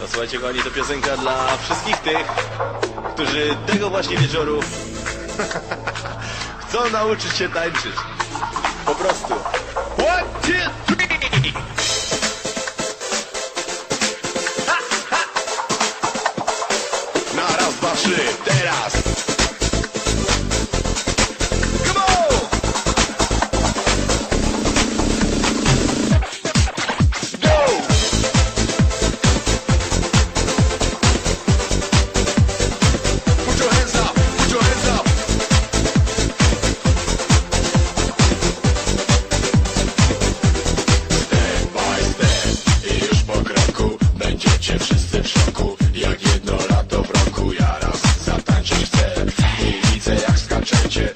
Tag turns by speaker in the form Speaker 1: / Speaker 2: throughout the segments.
Speaker 1: No słuchajcie kochani, to piosenka dla wszystkich tych, którzy tego właśnie wieczoru chcą nauczyć się tańczyć. Po prostu. One, two, three!
Speaker 2: Na raz, dwa, trzy, teraz! Gonna change it.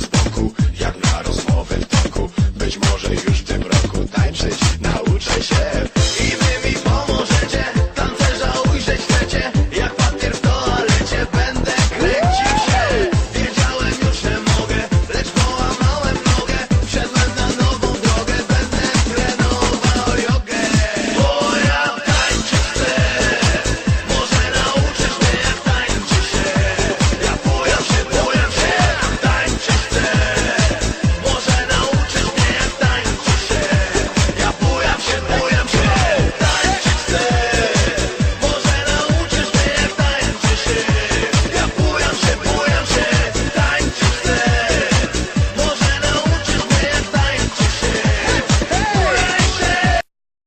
Speaker 2: z boku Jak na rozmowę w toku. Być może już w tym roku Tańczyć nauczę się.